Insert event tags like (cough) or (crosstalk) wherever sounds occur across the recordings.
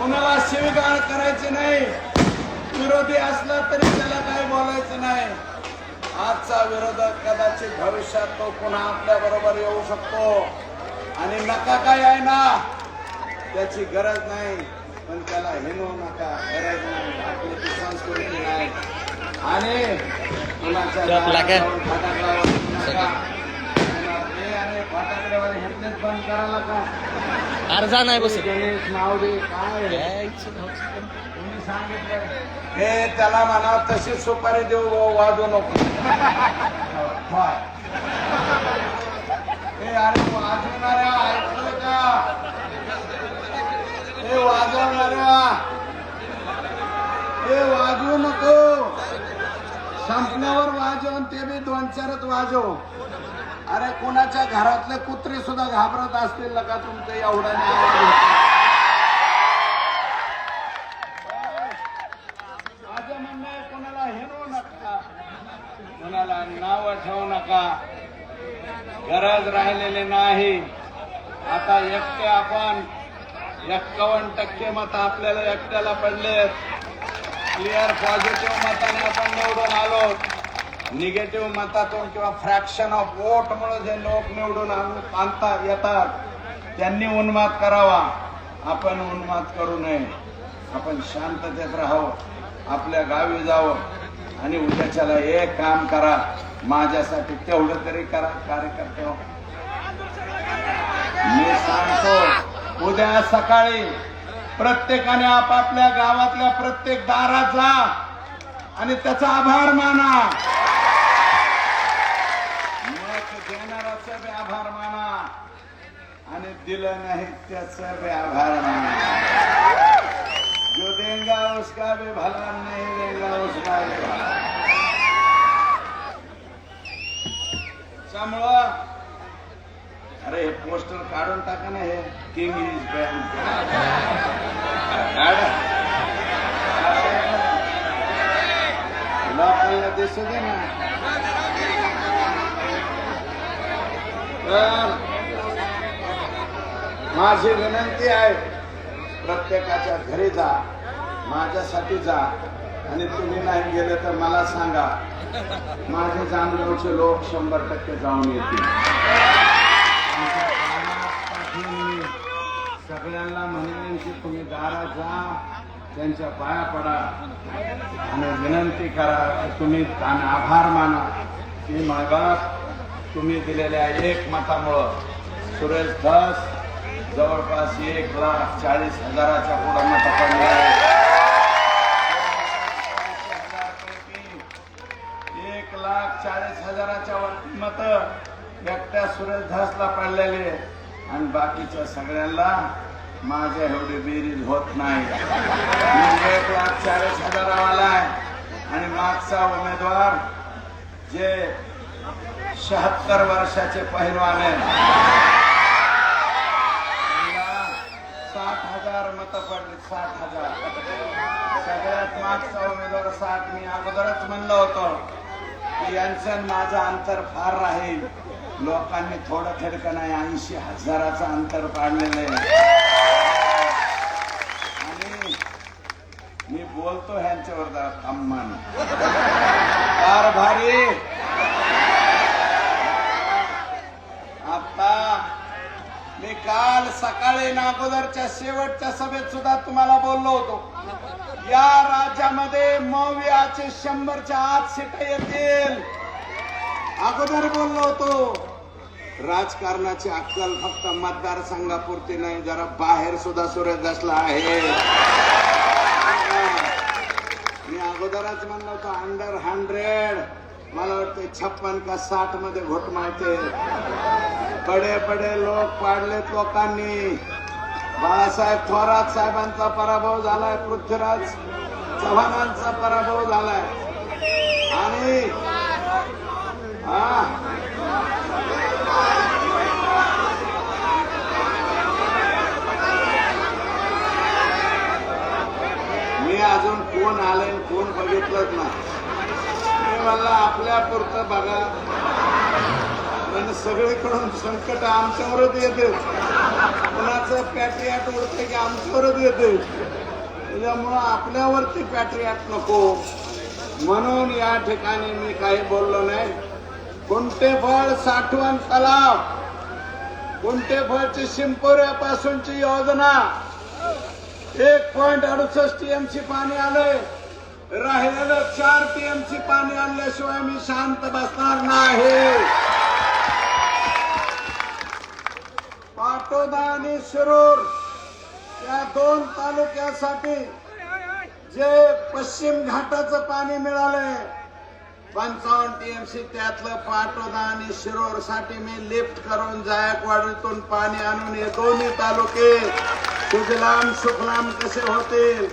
कुणाला शिवीगाळ करायची नाही. विरोधी असला तरी त्याला काही बोलायचं नाही. आजचा विरोधक कदाचित भविष्यात तो पुन्हा आपल्या बरोबर येऊ शकतो. आणि नका काय आहे ना. त्याची गरज नाही. पण त्याला हिनवू नका. गरज नाही. आपली ती संस्कृती नाही. आणि कुणाच्या जप लागे. दारात जाऊन फटाकडा वाजवू नका. हे आणि फटाकड्यावाले हेतलेच बंद करायला का? अर्जा नाही बस हे त्याला म्हणा तशी सुपारी देऊ वाजवू नको. हे अरे वाजवणाऱ्या ऐकलं का? हे वाजवणाऱ्या. हे वाजवू नको. संपल्यावर वाजव ते बी दोन चारच वाजव. अरे कोणाच्या घरातले कुत्रे सुद्धा घाबरत असतील का तुमचं एवढा माझं म्हणणं आहे कोणाला हिरवू नका. कोणाला नाव ठेवू नका. गरज राहिलेली नाही. आता एकटे आपण एक्कावन्न टक्के मत आपल्याला एकट्याला पडलेत. क्लिअर पॉझिटिव्ह मताने आपण निवडून आलो. निगेटिव्ह मतातून किंवा फ्रॅक्शन ऑफ वोट म्हणून जे लोक निवडून आणता येतात त्यांनी उन्माद करावा. आपण उन्माद करू नये. आपण शांततेत राहावं. आपल्या गावी जावं. आणि उद्याच्याला एक काम करा. माझ्यासाठी तेवढं तरी करा कार्यकर्ते हो. मी सांगतो उद्या सकाळी प्रत्येकाने आपापल्या गावातल्या प्रत्येक दारात जा. आणि त्याचा आभार माना मत देणाराचा बी आभार माना आणि दिलं नाही त्याचा बी आभार माना जो देंगा उसका भी भला नाही देगा उसका भी भला त्यामुळं अरे हे पोस्टर काढून टाका ना हे. किंग इज बँक लोकांना दिसू दे ना. माझी विनंती आहे प्रत्येकाच्या घरी जा माझ्यासाठी जा आणि तुम्ही नाही गेले तर मला सांगा. माझे जामगावचे लोक शंभर टक्के जाऊन येतील. सगळ्यांना म्हणेन की तुम्ही दारा जा त्यांच्या पाया पडा आणि विनंती करा की तुम्ही आभार माना. की मागास तुम्ही दिलेल्या एक मतामुळं सुरेश धस जवळपास एक लाख चाळीस हजाराच्या पुढांना मत एक लाख चाळीस हजाराच्या वरती मत एकट्या सुरेश पडलेले आणि बाकीच्या सगळ्यांना माझ्या एवढी बेरीज होत नाही. मी एक लाख चाळीस हजारावाला आहे. आणि मागचा उमेदवार जे शहात्तर वर्षाचे पहिलवान आहेत. पडले सात हजार. सगळ्यात मागचा उमेदवार साठ मी अगोदरच म्हणलं होतं की यांचं माझं अंतर फार राहील. लोकांनी थोडं थडकं नाही ऐंशी हजाराचं अंतर पाडलेलं आहे. आणि मी बोलतो ह्यांच्यावर जरा फार भारी आता मी काल सकाळी अगोदरच्या शेवटच्या सभेत सुद्धा तुम्हाला बोललो होतो. या राज्यामध्ये मौव्याचे शंभरच्या आत सीट येतील. अगोदर बोललो होतो. राजकारणाची अक्कल फक्त मतदारसंघापुरती नाही जरा बाहेर सुद्धा सूर्य दसला आहे. मी अगोदरच म्हणलं होतं अंडर हंड्रेड मला वाटते छप्पन का साठमध्ये घोट मारते बडे बडे लोक पाडलेत लोकांनी. बाळासाहेब थोरात साहेबांचा पराभव झालाय पृथ्वीराज चव्हाणांचा पराभव झालाय. आणि हा. मी अजून कोण आले कोण बघितलंच नाही. मी म्हणलं आपल्या पुरतं बघा. आणि सगळीकडून संकट आमच्यावरच येते. कुणाचं पॅट्रियाट उडतं की आमच्यावरच येते त्याच्यामुळं आपल्यावरती पॅट्रियाट नको. म्हणून या ठिकाणी मी काही बोललो नाही. कोणते फळ साठवण तलाव. कोणते फळची शिंपोऱ्यापासूनची योजना. एक पॉईंट अडुसष्ट टीएमसी पाणी आले राहिलेलं चार टीएमसी पाणी आणल्याशिवाय मी शांत बसणार नाही. पाटोदा आणि शिरूर या दोन तालुक्यासाठी जे पश्चिम घाटाचं पाणी मिळालंय. पंचावन्न टीएमसी त्यातलं पाटोदा आणि शिरोरसाठी मी लिफ्ट करून जायकवाडीतून पाणी आणून हे दोन्ही तालुके सुजलाम सुखलाम कसे होतील?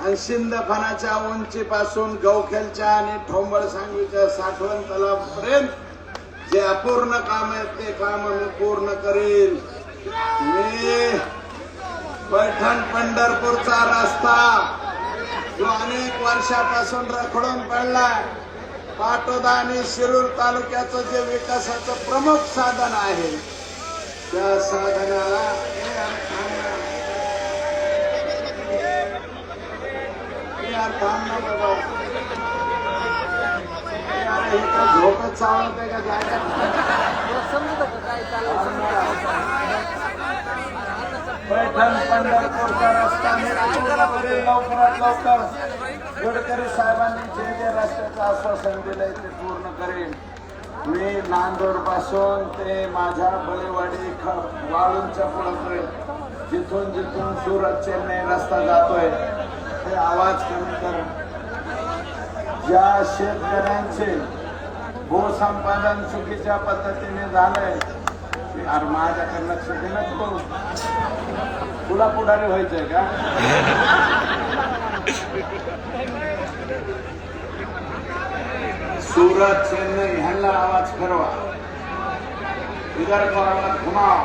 आणि सिंदफणाच्या उंचीपासून गवखेलच्या आणि ठोंबळ सांगवीच्या साठवण तलावपर्यंत जे अपूर्ण काम आहेत ते काम मी पूर्ण करेल मी पैठण पंढरपूरचा रस्ता. जो अनेक वर्षापासून रखडून पडलाय. पाटोदा आणि शिरूर तालुक्याचं जे विकासाचं प्रमुख साधन आहे त्या साधनाला ए, अरे आहे का जायचं? हो, समजत काय झोपत चालत आहे का जायचं पैठण पंढरपूरचा रस्ता लवकरात लवकर गडकरी साहेबांनी जे जे रस्त्याचं आश्वासन दिलंय ते पूर्ण करेन मी नांदूरपासून ते माझ्या बळीवाडी वाळूंच्या पुढे जिथून जिथून सुरत चेन्नई रस्ता जातोय ते आवाज कमी कर ज्या शेतकऱ्यांचे भूसंपादन चुकीच्या पद्धतीने झालंय अरे माझ्याकडे लक्ष देणंच करू तुला पुढारी व्हायचंय का सुरत चेन्नई ह्यांना आवाज करवा इधर को आवाज घुमाव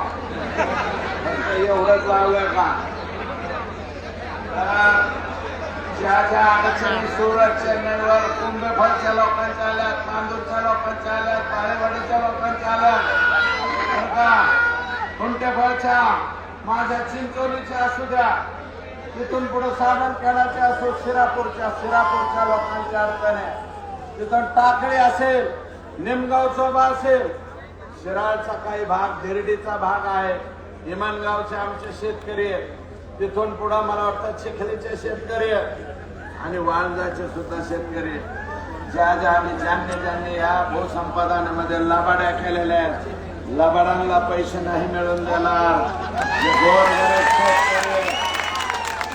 फक्त एवढंच लावलंय का तर ज्या ज्या अडचणी सुरत चेन्नईवर कुंभफळच्या लोकांच्या आल्यात नांदूरच्या लोकांच्या आल्यात बाळेवाडीच्या लोकांच्या आल्यात बरं का कुंटेफळच्या माझ्या चिंचोलीच्या असू द्या. तिथून पुढे साबरखेडाच्या असो शिरापूरच्या शिरापूरच्या लोकांच्या अडचणी. तिथून टाकळी असेल निमगाव चोबा असेल शिराळचा काही भाग धिरडीचा भाग आहे. इमानगावचे आमचे शेतकरी आहेत. तिथून पुढं मला वाटतं चिखलीचे शेतकरी आहेत. आणि वाळजाचे सुद्धा शेतकरी ज्या ज्या आणि ज्यांनी ज्यांनी या भूसंपादनामध्ये लबाड्या केलेल्या आहेत लबाडांना पैसे नाही मिळून देणार.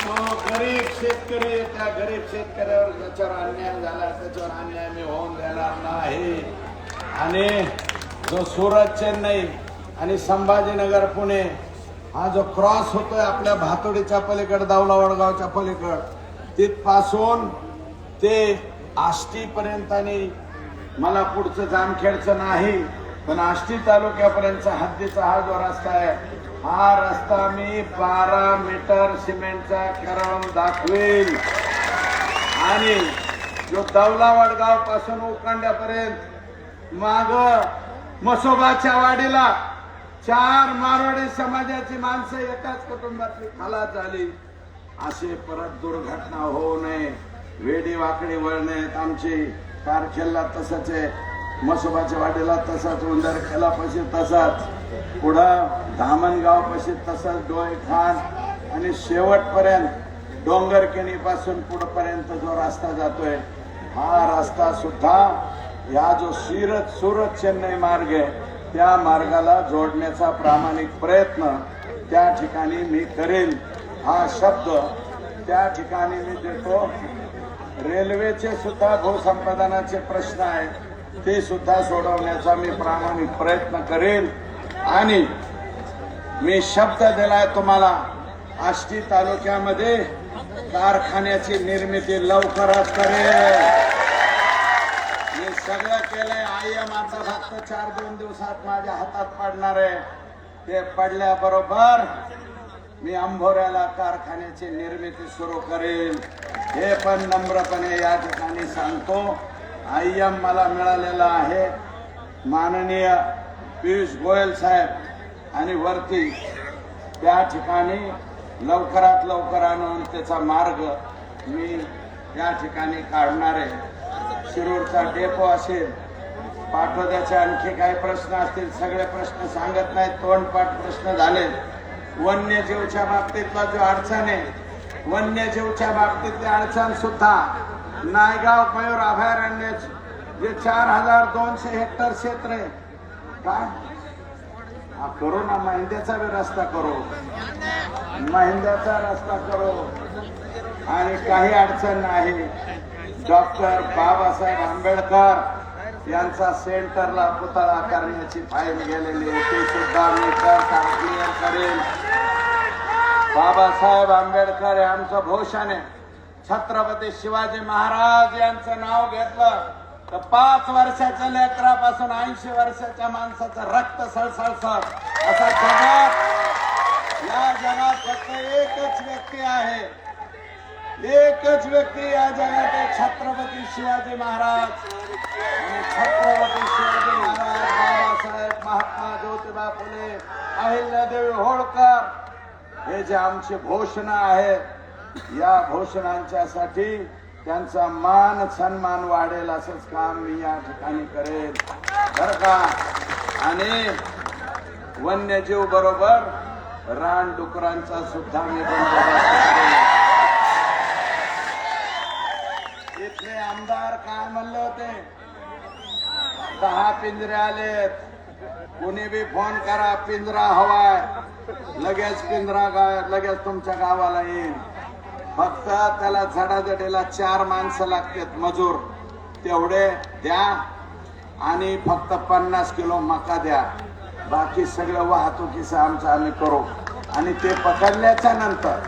तो गरीब शेतकरी त्या गरीब शेतकऱ्यावर ज्याच्यावर अन्याय झाला त्याच्यावर अन्याय मी होऊन देणार नाही. आणि जो सुरत चेन्नई आणि संभाजीनगर पुणे हा जो क्रॉस होतोय आपल्या भातोडीच्या पलीकड दावला वडगावच्या पलीकड तिथपासून ते आष्टीपर्यंत आणि मला पुढचं जामखेडचं नाही. पण आष्टी तालुक्यापर्यंतचा हद्दीचा हा जो रस्ता आहे हा रस्ता मी बारा मीटर सिमेंटचा करून दाखवेल आणि जो दौला वडगावपासून उकांड्यापर्यंत माग मसोबाच्या वाडीला चार मारवाडी समाजाची माणसं एकाच कुटुंबातली खलास झाली. असे परत दुर्घटना होऊ नये. वेडी वाकडी वळणे आमची. तारखेला तसंच आहे. मसोबाच्या वाडीला तसाच उंदरखेला पशी तसाच पुढं धामणगाव पशी तसाच डोळे खान आणि शेवटपर्यंत डोंगरकेणीपासून पुढपर्यंत जो रस्ता जातोय हा रस्ता सुद्धा या जो सिरत सुरत चेन्नई मार्ग आहे त्या मार्गाला जोडण्याचा प्रामाणिक प्रयत्न त्या ठिकाणी मी करेल हा शब्द त्या ठिकाणी मी देतो. रेल्वेचे सुद्धा भूसंपादनाचे प्रश्न आहेत. ते सुद्धा सोडवण्याचा मी प्रामाणिक प्रयत्न करेन. आणि मी शब्द दिलाय तुम्हाला आष्टी तालुक्यामध्ये कारखान्याची निर्मिती लवकरच करेल मी सगळं केलंय आयएम आता फक्त चार दोन दिवसात माझ्या हातात पडणार आहे. ते पडल्याबरोबर मी अंभोऱ्याला कारखान्याची निर्मिती सुरू करेल हे पण नम्रपणे या ठिकाणी सांगतो. आय्यम मला मिळालेला आहे. माननीय पियुष गोयल साहेब आणि वरती त्या ठिकाणी लवकरात लवकर आणून त्याचा मार्ग मी या ठिकाणी काढणार आहे. शिरूरचा डेपो असेल पाठवद्याचे आणखी काही प्रश्न असतील सगळे प्रश्न सांगत नाहीत तोंडपाठ प्रश्न झाले वन्यजीवच्या बाबतीतला जो अडचण आहे वन्यजीवच्या बाबतीतली अडचण सुद्धा नायगाव मयूर अभयारण्य जे चार हजार दोनशे हेक्टर क्षेत्र आहे. काय? हा करू ना महिंद्याचा बी रस्ता करू. महिंद्याचा रस्ता करू. आणि काही अडचण नाही. डॉक्टर बाबासाहेब आंबेडकर यांचा सेंटरला पुतळा करण्याची फाईल गेलेली आहे. ती सुद्धा मी करेन. बाबासाहेब आंबेडकर हे आमचं भूषण आहे. छत्रपती शिवाजी महाराज यांचं नाव घेतलं तर पाच वर्षाच्या लेकरापासून ऐंशी वर्षाच्या माणसाचं रक्त सळसळसळ असा जगात या जगात फक्त एकच व्यक्ती आहे. एकच व्यक्ती या जगात आहे छत्रपती शिवाजी महाराज. छत्रपती शिवाजी महाराज बाबासाहेब महात्मा ज्योतिबा फुले अहिल्यादेवी होळकर हे जे आमचे घोषणा आहेत या भूषणांच्यासाठी त्यांचा मान सन्मान वाढेल असंच काम मी या ठिकाणी करेल बर का? आणि वन्यजीव बरोबर रान डुकरांचा सुद्धा मी इथले आमदार काय म्हणले होते? दहा पिंजरे आलेत. कोणी बी फोन करा पिंजरा हवाय. लगेच पिंजरा लगेच तुमच्या गावाला येईल. फक्त त्याला झडाझडीला चार माणसं लागतात मजूर. तेवढे द्या आणि फक्त पन्नास किलो मका द्या. बाकी सगळं वाहतुकीचं आमचं आम्ही करू. आणि ते पकडल्याच्या नंतर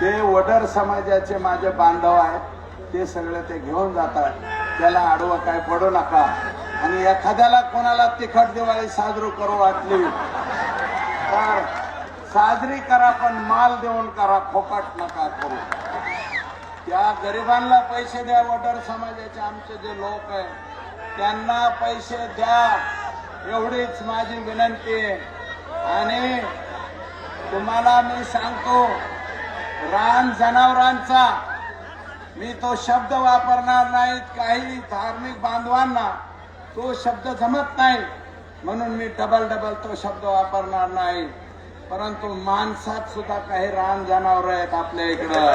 ते वडर समाजाचे माझे बांधव आहेत ते सगळे ते घेऊन जातात. त्याला आडवं काय पडू नका. आणि एखाद्याला कोणाला तिखट दिवाळी साजरू करू वाटली तर साजरी करा पण माल देऊन करा फोकट नका करू. त्या गरिबांना पैसे द्या वडर समाजाचे आमचे जे लोक आहे त्यांना पैसे द्या. एवढीच माझी विनंती आहे. आणि तुम्हाला मी सांगतो रान जनावरांचा मी तो शब्द वापरणार नाहीत काही धार्मिक बांधवांना तो शब्द जमत नाही म्हणून मी डबल डबल तो शब्द वापरणार नाही. परंतु माणसात सुद्धा काही रान जनावर आहेत आपल्या इकडं.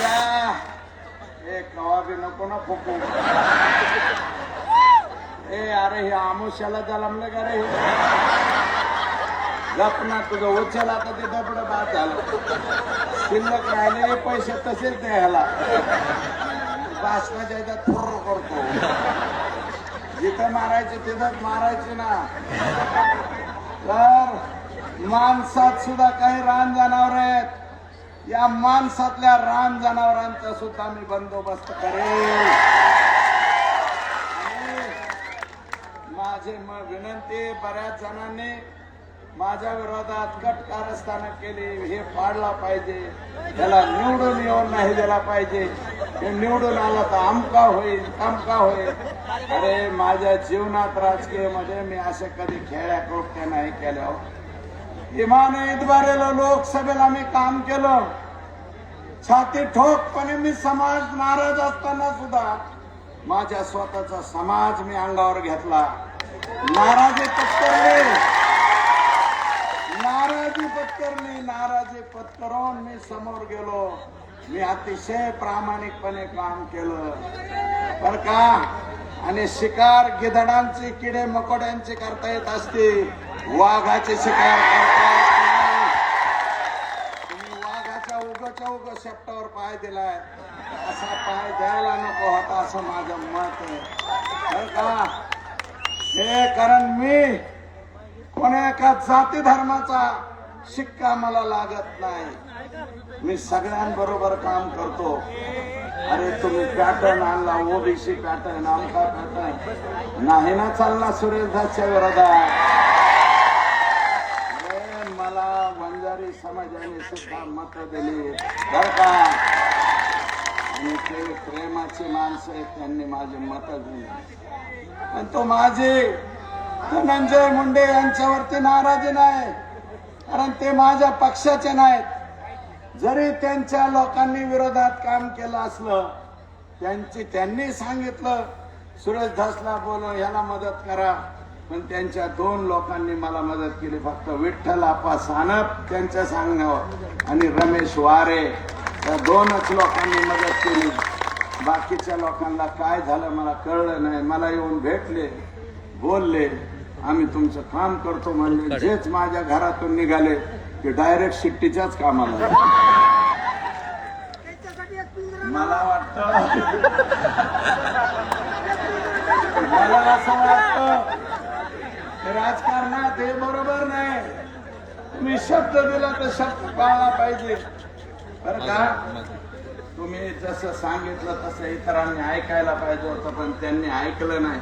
या ए कवा बी नको ना फुकू. ए अरे हे आमुष्याला जलमलं का रे लपना तुझं उचल आता ते दबड बाद झालं. शिल्लक राहिले पैसे तसेच द्यायला. भाषणाच्या ह्याच्यात फुर्र करतो. जिथं मारायचे तिथंच मारायचे ना. तर माणसात सुद्धा काही रान जनावर आहेत. या माणसातल्या रान जनावरांचा सुद्धा मी बंदोबस्त करेल माझे म विनंती बऱ्याच जणांनी माझ्या विरोधात कट कारस्थानं केली हे पाडला पाहिजे. त्याला निवडून येऊन नाही दिला पाहिजे. हे निवडून आला तर आमका होईल तमका होईल. अरे माझ्या जीवनात राजकीयमध्ये मी असे कधी खेळ्या कोट्या नाही केल्या. इमान इतबारेला लोकसभेला मी काम केलं. छाती ठोकपणे मी समाज नाराज असताना सुद्धा माझ्या स्वतःचा समाज मी अंगावर घेतला. नाराजी पत्करली. नाराजी पत्करली नाराजी पत्करून मी समोर गेलो. मी अतिशय प्रामाणिकपणे काम केलं. बर का? आणि शिकार गिधडांची किडे मकोड्यांची करता येत असते. वाघाची शिकार करता तुम्ही वाघाच्या उगच्या उग शेपटावर पाय दिलाय. असा पाय द्यायला नको होता असं माझं मत आहे. बर का? हे कारण मी कोणा एका जाती धर्माचा शिक्का मला लागत नाही. मी सगळ्यांबरोबर काम करतो. अरे तुम्ही पॅटर्न आणला ओबीसी पॅटर्न आमचा पॅटर्न नाही ना चालला सुरेशदासच्या विरोधात? मला वंजारी समाजाने सुद्धा मत दिली. बर का? आणि ते प्रेमाची माणसं आहेत त्यांनी माझी मत दिली. आणि तो माझे धनंजय मुंडे यांच्यावरती नाराजी नाही. कारण ते माझ्या पक्षाचे नाहीत. जरी त्यांच्या लोकांनी विरोधात काम केलं असलं त्यांची त्यांनी सांगितलं सुरेश धसला बोलो ह्याला मदत करा. पण त्यांच्या दोन लोकांनी मला मदत केली फक्त विठ्ठल आपा सानप त्यांच्या सांगण्यावर आणि रमेश वारे. या दोनच लोकांनी मदत केली. बाकीच्या लोकांना काय झालं मला कळलं नाही. मला येऊन भेटले बोलले. आम्ही तुमचं काम करतो म्हणले जेच माझ्या घरातून निघाले ते डायरेक्ट शिट्टीच्याच कामाला मला वाटतं मला असं वाटतं राजकारणात हे बरोबर नाही. तुम्ही शब्द दिला तर शब्द पाळला पाहिजे. बरं का? तुम्ही जसं सांगितलं तसं इतरांनी ऐकायला पाहिजे होतं पण त्यांनी ऐकलं नाही.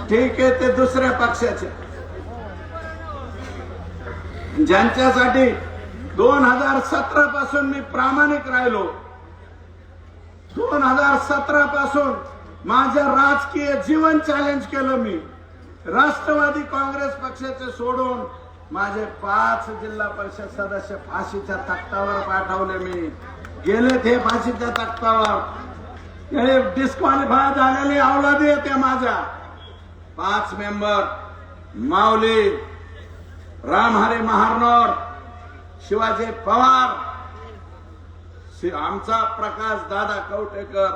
ठीक आहे ते दुसऱ्या पक्षाचे. ज्यांच्यासाठी दोन हजार सतरा पासून मी प्रामाणिक राहिलो. दोन हजार सतरा पासून माझं राजकीय जीवन चॅलेंज केलं मी. राष्ट्रवादी काँग्रेस पक्षाचे सोडून माझे पाच जिल्हा परिषद सदस्य फाशीच्या तख्तावर पाठवले मी. गेले ते फाशीच्या तख्तावर हे डिस्क्वालिफाय झालेली अवलादी येते माझ्या. पाच मेंबर माऊली रामहरे महारनोर शिवाजी पवार आमचा प्रकाश दादा कवटेकर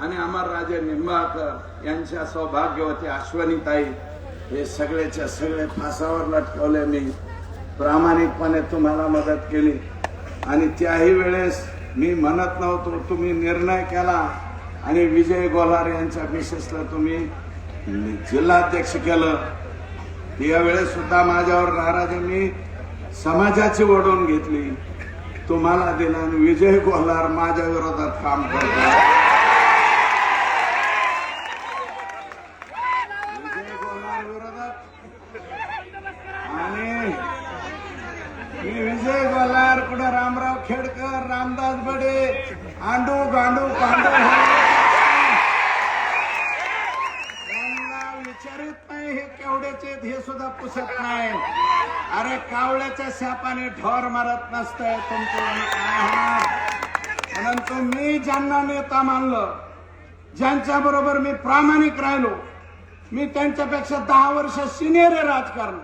आणि अमरराजे निंबाळकर यांच्या सौभाग्यवती अश्वनीताई हे सगळेच्या सगळे फासावर लटकवले मी. प्रामाणिकपणे तुम्हाला मदत केली. आणि त्याही वेळेस मी म्हणत नव्हतो तुम्ही निर्णय केला. आणि विजय गोलार यांच्या विशेषला तुम्ही जिल्हाध्यक्ष केलं. यावेळेस सुद्धा माझ्यावर नाराजी मी समाजाची ओढून घेतली. तुम्हाला दिला आणि विजय गोलार माझ्या विरोधात काम करतो. विजय गोलार विरोधात. आणि मी विजय गोलार कुठे रामराव खेडकर रामदास बडे आंडू गांडू पांडू. हे सुद्धा पुसत नाही. अरे कावळ्याच्या शापाने ढोर मारत नसतंय तुमचं परंतु मी ज्यांना नेता मानलं ज्यांच्या बरोबर मी प्रामाणिक राहिलो मी त्यांच्यापेक्षा दहा वर्ष सिनियर आहे राजकारण.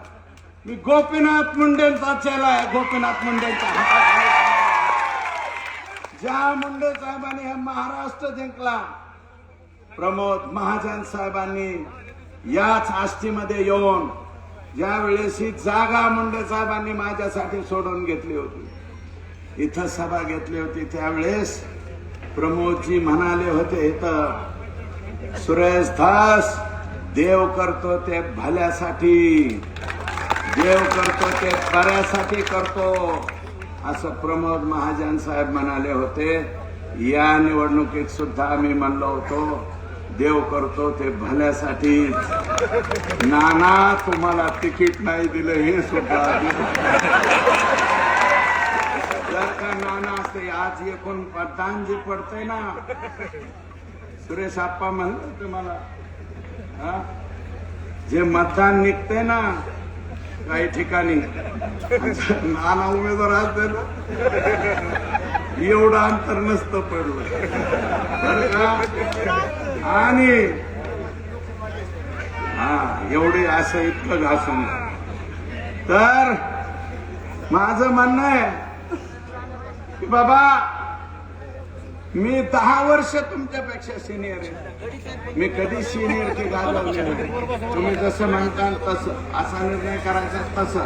मी गोपीनाथ मुंडेंचा चेला आहे गोपीनाथ मुंडेंचा ज्या मुंडे साहेबांनी हे महाराष्ट्र जिंकला प्रमोद महाजन साहेबांनी याच आष्टीमध्ये येऊन ज्या वेळेस ही जागा मुंडे साहेबांनी माझ्यासाठी सोडून घेतली होती इथं सभा घेतली होती त्यावेळेस प्रमोदजी म्हणाले होते इथं सुरेश दास देव करतो ते भल्यासाठी देव करतो ते बऱ्यासाठी करतो असं प्रमोद महाजन साहेब म्हणाले होते. या निवडणुकीत सुद्धा आम्ही म्हणलो होतो देव करतो ते भल्यासाठी. नाना तुम्हाला तिकीट नाही दिलं हे सुद्धा. जर का नाना असते आज एकूण मतदान जे पडतंय ना. सुरेश आप्पा म्हणलं तुम्हाला हा? जे मतदान निघतंय ना काही ठिकाणी. नाना उमेदवार असते ना एवढं अंतर नसतं पडलं. बरं का? आणि हा एवढे असं इतकं घासून. तर माझं म्हणणं आहे की बाबा मी दहा वर्ष तुमच्यापेक्षा सिनियर आहे. मी कधी सिनियर की गाजवले नाही. तुम्ही जसं म्हणताल तसं असा निर्णय करायचा तसं.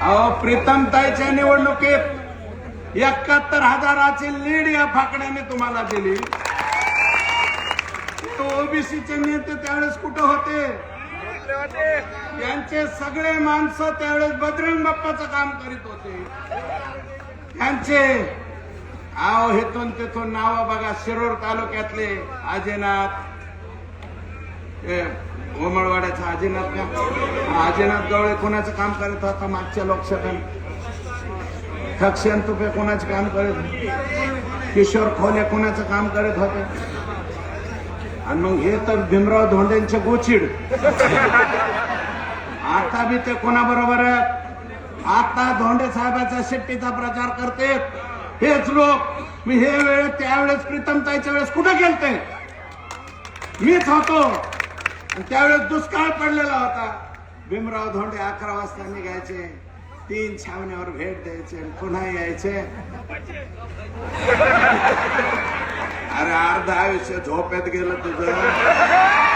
अहो प्रीतम ताईच्या निवडणुकीत एकाहत्तर हजाराची लीड या फाकड्याने तुम्हाला दिली. ओबीसीचे नेते त्यावेळेस कुठं होते? यांचे सगळे माणसं त्यावेळेस बजरंग बाप्पाचं काम करीत होते. त्यांचे आव हेतून तेथून नाव बघा शिरोर तालुक्यातले आजीनाथ. हे उमळवाड्याचा आजीनाथ का? आजीनाथ गवळे कोणाचं काम करत होता मागच्या लोकसभेत? खक्षण तुपे कोणाचं काम करत होते? किशोर खोले कोणाचं काम करत होते? आणि मग हे तर भीमराव धोंडेंचे गोचिड. आता बी ते कोणाबरोबर आहेत? आता धोंडे साहेबाचा शेट्टीचा प्रचार करते. हेच लोक मी हे वेळ त्यावेळेस प्रीतमताईच्या वेळेस कुठे गेलते? मीच होतो. आणि त्यावेळेस दुष्काळ पडलेला होता. भीमराव धोंडे अकरा वाजता निघायचे. तीन छावण्यावर भेट द्यायचे आणि पुन्हा यायचे. अरे अर्ध आयुष्य झोपेत गेलं तुझं. (laughs)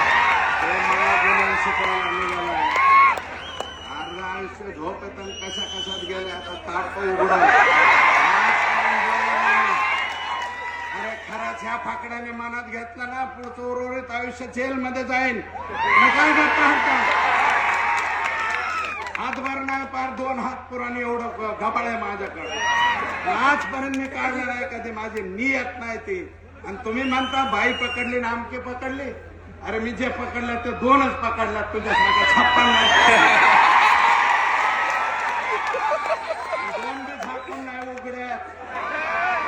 अर्ध आयुष्य झोपेत आणि कशा कशात गेले आता ताप उघडा अरे खरंच ह्या फाकड्याने मनात घेतलं ना पुढचं उर्वरित आयुष्य जेलमध्ये जाईन. मग काय हातभर नाही पार दोन हात पुराणी एवढं गबाळ आहे माझ्याकडे. आजपर्यंत मी काढलं नाही कधी. माझी नियत नाही ती. आणि तुम्ही म्हणता बाई पकडली ना आमके पकडली. अरे मी जे पकडला ते दोनच पकडल्यात तुझ्यासारख्या छप्पन दोन बी झाकून नाही उघड्यात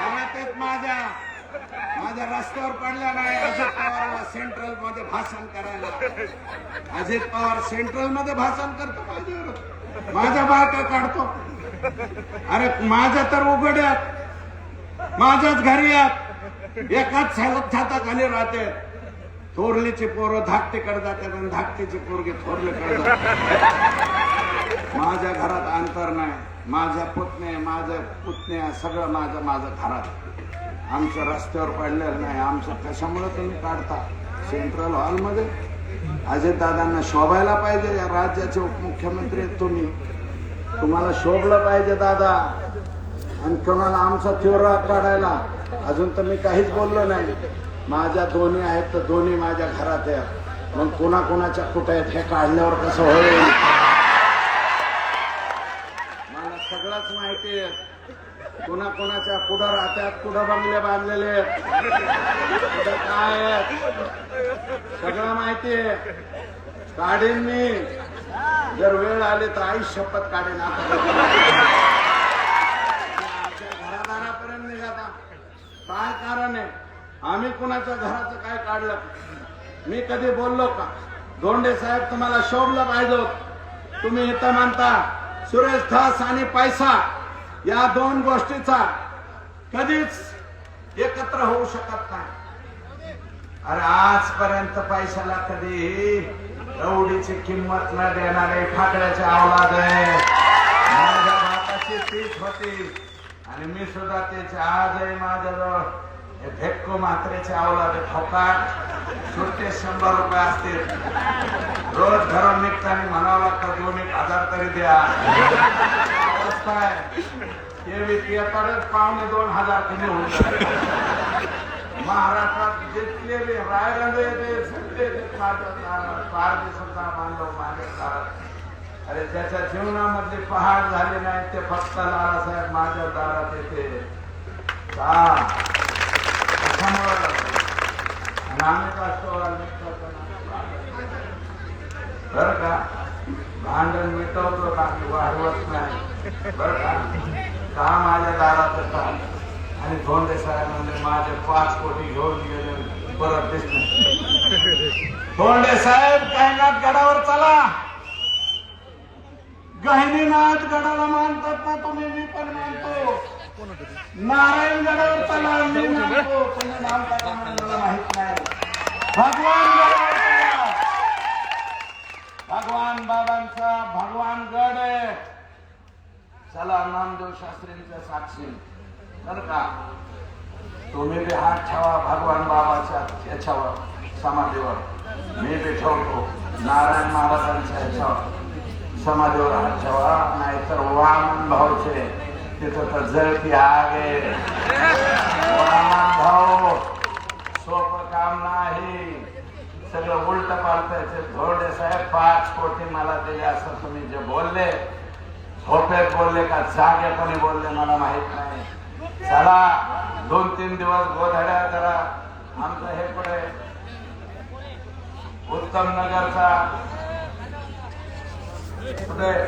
मनात तेच माझ्या. माझ्या रस्त्यावर पडल्या नाही अजित पवारला सेंट्रलमध्ये भाषण करायला. अजित पवार सेंट्रलमध्ये भाषण करतो माझ्यावर. माझ्या बायका काढतो. अरे माझ्या तर उघड्यात. माझ्याच घरी यात. एकाच छा- छाताखाली राहते. थोरलीची पोरं धाकटीकडे जातात आणि धाकटीचे पोरगे थोरलीकडे जातात माझ्या घरात अंतर नाही. माझ्या पुतणे माझ्या पुतण्या सगळं माझं माझं घरात. आमचं रस्त्यावर पडलेलं नाही. आमचं कशामुळे तुम्ही काढता? सेंट्रल हॉलमध्ये अजितदादांना शोभायला पाहिजे. या राज्याचे उपमुख्यमंत्री आहेत तुम्ही. तुम्हाला शोभलं पाहिजे दादा. आणि कोणाला आमचा चोरा काढायला? अजून तर मी काहीच बोललो नाही. माझ्या दोन्ही आहेत तर दोन्ही माझ्या घरात आहेत. मग कोणा कोणाच्या कुठे आहेत हे काढल्यावर कसं होईल? मला सगळंच माहिती आहे. कोणाकोणाच्या कुठं राहतात कुठं बंगले बांधलेले आहेत कुठं काय आहेत? सगळं माहिती आहे. काढीन मी. जर वेळ आली तर आई शपथ काढेन आता. घरादारापर्यंत निघाता काय कारण आहे? आम्ही कुणाच्या घराचं काय काढलं? मी कधी बोललो का? धोंडे साहेब तुम्हाला शोभलं पाहिजे तुम्ही इथं म्हणता सुरेश धास आणि पैसा या दोन गोष्टीचा कधीच एकत्र होऊ शकत नाही. अरे आजपर्यंत पैशाला कधी एवढीची किंमत न देणारे फाकड्याचे अवलाद आहे. माझ्या भाताची तीच होती. आणि मी सुद्धा तेच आजही माझ्याजवळ. हे भेटको मात्रेचे अवलाद आहे फकाट सुट्टे शंभर रुपये असतील. रोज घरून निघताना म्हणावं लागतं दोन एक हजार तरी द्या. अवस्था ते बी येतातच पावणे दोन हजार कमी होऊन महाराष्ट्रात जितले बी रायगड येते सगळे येते माझ्या दारात. पारधी सुद्धा मानव माझ्या दारात. अरे ज्याच्या जीवनामध्ये पहाड झाले नाही ते फक्त लालासाहेब माझ्या दारात येते. आणि आम्ही का बर का? भांडण मिटवतो बाकी वाढवत नाही. बर का? का माझ्या दारात येतात? आणि धोंडे साहेब म्हणजे माझे पाच कोटी घेऊन गेले परत दिसले. धोंडे साहेब कायनाथ गडावर चला. गहिनीनाथ गडाला मानतात ना तुम्ही मी पण मानतो. नारायण गडावर चला मी मानतो. तुम्ही मानता माहीत नाही. भगवान भगवान बाबांचा भगवान गड. आहे चला नामदेव शास्त्रींच्या साक्षी तर का? तुम्ही बी हात ठेवा भगवान बाबाच्या याच्यावर समाधीवर. मी बी ठेवतो. नारायण महाराजांच्या याच्यावर. समाधीवर हात ठेवा नाहीतर वामन भाऊचे तिथं तर जळती आग. आहे वामन भाऊ सोपं काम नाही. सगळं उलट पालतायचे धोरडे साहेब पाच कोटी मला दिले असं तुम्ही जे बोलले झोपेत बोलले का जागेपणे बोलले मला माहीत नाही. चला दोन तीन दिवस गोधड्या जरा आमचं हे पुढे. उत्तम नगरचा पुढे